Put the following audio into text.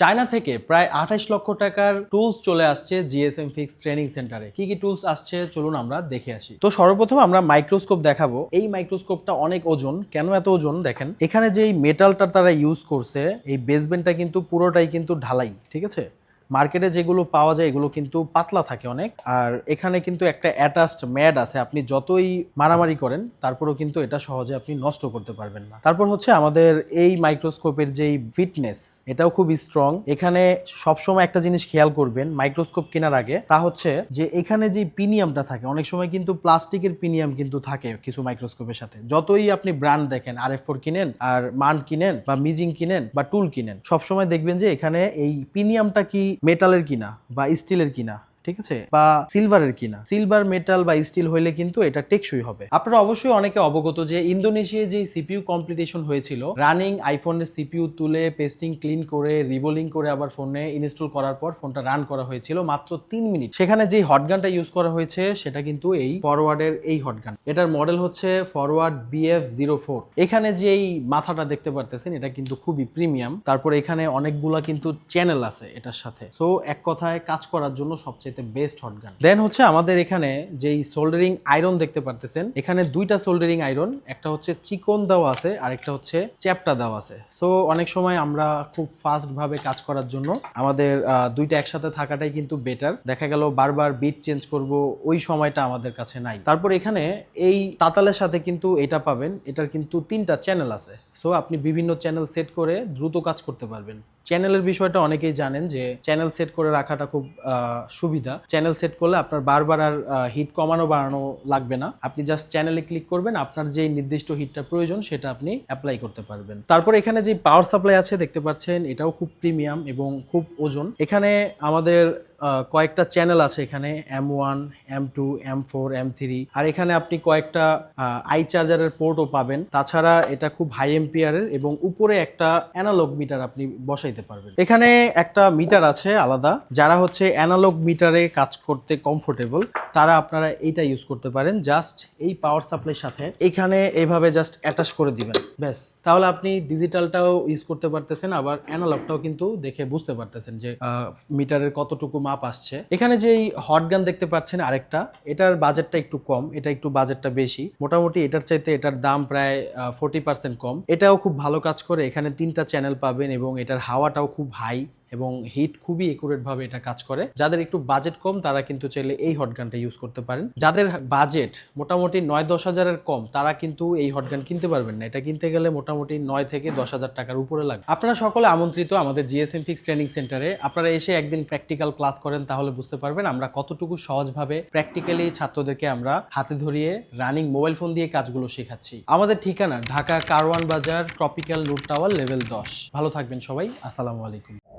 China থেকে প্রায় আঠাশ লক্ষ টাকার টুলস চলে আসছে জিএসএম ফিক্স ট্রেনিং সেন্টারে কি কি টুলস আসছে চলুন আমরা দেখে আসি। তো সর্বপ্রথম আমরা মাইক্রোস্কোপ দেখাবো। এই মাইক্রোস্কোপটা অনেক ওজন। কেন এত ওজন? দেখেন, এখানে যে মেটালটা তারা ইউজ করছে, এই বেসমেন্টটা কিন্তু পুরোটাই কিন্তু ঢালাই, ঠিক আছে? মার্কেটে যেগুলো পাওয়া যায়, এগুলো কিন্তু পাতলা থাকে অনেক। আর এখানে কিন্তু একটা অ্যাটাচড ম্যাড আছে, আপনি যতই মারামারি করেন, তারপরেও কিন্তু এটা সহজে আপনি নষ্ট করতে পারবেন না। তারপর হচ্ছে আমাদের এই মাইক্রোস্কোপের যেই ফিটনেস এটাও খুব স্ট্রং এখানে সবসময় একটা জিনিস খেয়াল করবেন মাইক্রোস্কোপ কেনার আগে, তা হচ্ছে যে এখানে যে পিনিয়ামটা থাকে, অনেক সময় কিন্তু প্লাস্টিকের পিনিয়াম কিন্তু থাকে কিছু মাইক্রোস্কোপের সাথে। যতই আপনি ব্র্যান্ড দেখেন আর এফ ফোর কিনেন, আর মান কিনেন, বা মিজিং কিনেন, বা টুল কিনেন, সবসময় দেখবেন যে এখানে এই পিনিয়ামটা কি মেটালের কিনা বা স্টিলের কিনা? ঠিক আছে? বা সিলভারের কিনা। সিলভার মেটাল বা স্টিল হইলে কিন্তু এটা টেকসই হবে। আপনারা অবশ্যই অনেকে অবগত যে ইন্দোনেশিয়ায় যে সিপিইউ কম্পিটিশন হয়েছিল রানিং আইফোনের সিপিইউ তুলে পেস্টিং ক্লিন করে রিবোলিং করে আবার ফোনে ইনস্টল করার পর ফোনটা রান করা হয়েছিল মাত্র তিন মিনিট। সেখানে যে হটগানটা ইউজ করা হয়েছে, সেটা কিন্তু এই ফরওয়ার্ডের এই হটগান এটার মডেল হচ্ছে ফরওয়ার্ড বিএফ জিরো ফোর এখানে যে এই মাথাটা দেখতে পারতেছেন, এটা কিন্তু খুবই প্রিমিয়াম তারপর এখানে অনেকগুলা কিন্তু চ্যানেল আছে এটার সাথে। সো এক কথায় কাজ করার জন্য সবচেয়ে বেস্ট হটগান দেন হচ্ছে আমাদের এখানে যেই সোল্ডারিং আয়রন দেখতে পারতেছেন, এখানে দুইটা সোল্ডারিং আয়রন একটা হচ্ছে চিকন দেওয়া আছে আর একটা হচ্ছে চ্যাপটা দেওয়া আছে। সো অনেক সময় আমরা খুব ফাস্ট ভাবে কাজ করার জন্য আমাদের দুইটা একসাথে থাকাটাই কিন্তু বেটার দেখা গেল বারবার বিট চেঞ্জ করব, ওই সময়টা আমাদের কাছে নাই। তারপর এখানে এই তাতালের সাথে কিন্তু এটা পাবেন, এটার কিন্তু তিনটা চ্যানেল আছে। সো আপনি বিভিন্ন চ্যানেল সেট করে দ্রুত কাজ করতে পারবেন। চ্যানেলের বিষয়টা অনেকেই জানেন যে চ্যানেল সেট করে রাখাটা খুব সুবিধা। চ্যানেল সেট করলে আপনার বারবার আর হিট কমানো বাড়ানো লাগবে না। আপনি জাস্ট চ্যানেলে ক্লিক করবেন, আপনার যে নির্দিষ্ট হিটটা প্রয়োজন সেটা আপনি অ্যাপ্লাই করতে পারবেন। তারপর এখানে যে পাওয়ার সাপ্লাই আছে, দেখতে পাচ্ছেন, এটাও খুব প্রিমিয়াম এবং খুব ওজন। এখানে আমাদের কয়েকটা চ্যানেল আছে এখানে M one M two M four M three আর এখানে আপনি কয়েকটা আই চার্জারের পোর্টও পাবেন। তাছাড়া এটা খুব হাই এম্পিয়ারের এবং উপরে একটা অ্যানালগ মিটার আপনি বসাইতে পারবেন। এখানে একটা মিটার আছে আলাদা, যারা হচ্ছে অ্যানালগ মিটারে কাজ করতে কমফোর্টেবল তারা আপনারা এইটা ইউজ করতে পারেন। জাস্ট এই পাওয়ার সাপ্লাইয়ের সাথে এখানে এইভাবে জাস্ট অ্যাটাচ করে দিবেন। ব্যাস। তাহলে আপনি ডিজিটালটাও ইউজ করতে পারতেছেন, আবার অ্যানালগটাও কিন্তু দেখে বুঝতে পারতেছেন যে মিটারের কতটুকু মাপ আসছে। এখানে যেই হট গান দেখতে পাচ্ছেন আরেকটা, এটার বাজেটটা একটু কম, এটা একটু বাজেটটা বেশি। মোটামুটি এটার চাইতে এটার দাম প্রায় ফোর্টি পার্সেন্ট কম। এটাও খুব ভালো কাজ করে, এখানে তিনটা চ্যানেল পাবেন এবং এটার হাওয়াটাও খুব হাই এবং হিট খুবই একুরেট ভাবে এটা কাজ করে। যাদের একটু বাজেট কম, তারা কিন্তু চাইলে এই হটগানটা ইউজ করতে পারেন। যাদের বাজেট মোটামুটি নয় দশ হাজারের কম, তারা কিন্তু এই হটগান কিনতে পারবেন না। এটা কিনতে গেলে মোটামুটি নয় থেকে দশ হাজার টাকার উপরে লাগবে। আপনারা সকলে আমন্ত্রিত আমাদের জিএসএম ফিক্স ট্রেনিং সেন্টারে আপনারা এসে একদিন প্র্যাকটিক্যাল ক্লাস করেন, তাহলে বুঝতে পারবেন আমরা কতটুকু সহজভাবে প্র্যাকটিক্যালি ছাত্রদেরকে আমরা হাতে ধরিয়ে রানিং মোবাইল ফোন দিয়ে কাজগুলো শেখাচ্ছি। আমাদের ঠিকানা ঢাকা কারওয়ান বাজার ট্রপিক্যাল রুট টাওয়ার লেভেল দশ। ভালো থাকবেন সবাই। আসসালামু আলাইকুম।